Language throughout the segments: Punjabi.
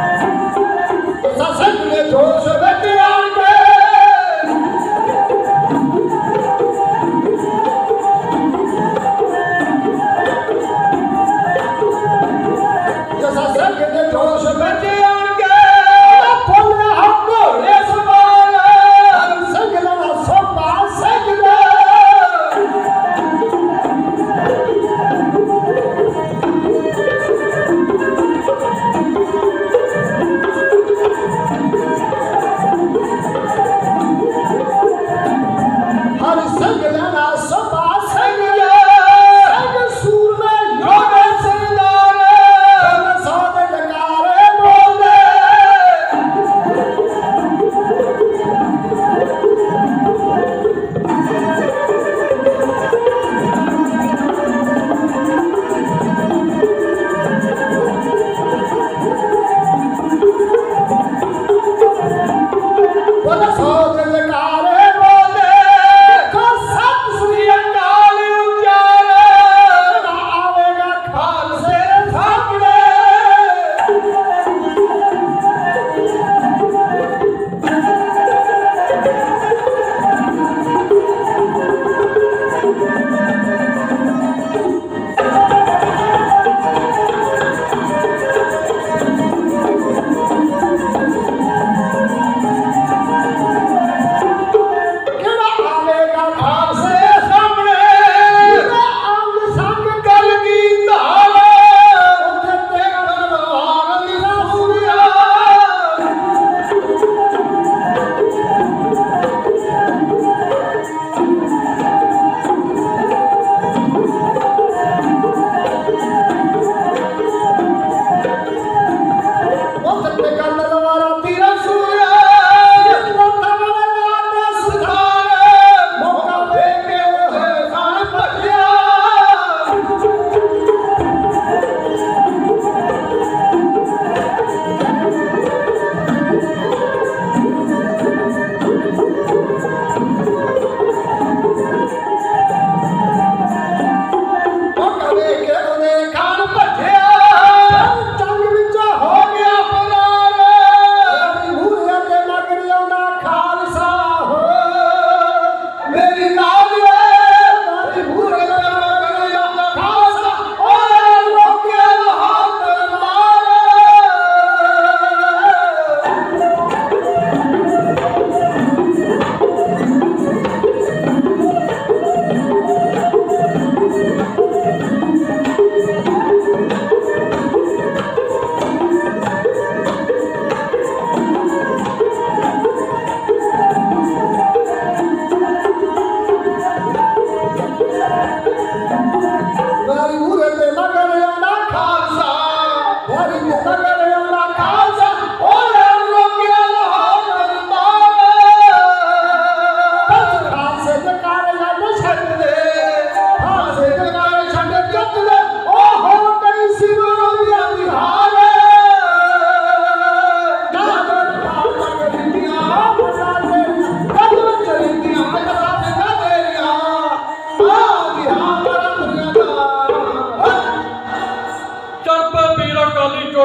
Yeah.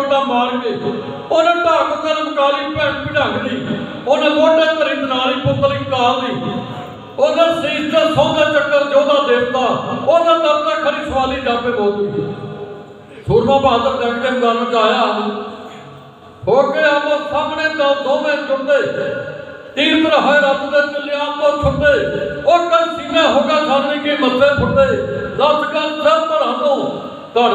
ਦਾ ਕਾਲੀ ਮਾਰ ਕੇ, ਉਹਨੇ ਢਾਕ ਕਲਮ ਕਾਲੀ ਭੈਣ ਭਿੜੰਗ ਦੀ ਉਹਨੇ ਮੋਢੇ ਧਰੀ ਦਨਾਲੀ ਪੁੱਤਲੀ ਕਾਲ ਦੀ ਉਹਦੇ ਸੀਸ ਤੇ ਸੌਂਦਾ ਚੱਕਰ ਜੋਧਾ ਦੇਵਤਾ, ਉਹਦਾ ਦਰਦਾ ਖਰੀ ਸਵਾਲੀ ਜਾਪੇ ਬੋਲਦੀ ਸੂਰਮਾ ਬਹਾਦਰ ਜੰਗ ਦੇ ਮੈਦਾਨ ਵਿੱਚ ਆਇਆ। ਹੋ ਕੇ ਆਮੋ ਸਾਹਮਣੇ ਦੋ ਦੋਵੇਂ ਜੁੜਦੇ ਤੀਰ ਪਰ ਹੋਏ ਰੱਬ ਦੇ ਚੱਲਿਆਂ ਤੋਂ ਛੁੱਟੇ ਉਹ ਕਲ ਸੀਨਾ ਹੋਗਾ ਸਾਹਮਣੇ ਕੇ ਮੱਥੇ ਫੁੱਟੇ। ਲੱਤ ਕਰ ਸਭ ਧੜਾਂ ਤੋਂ ਧੜ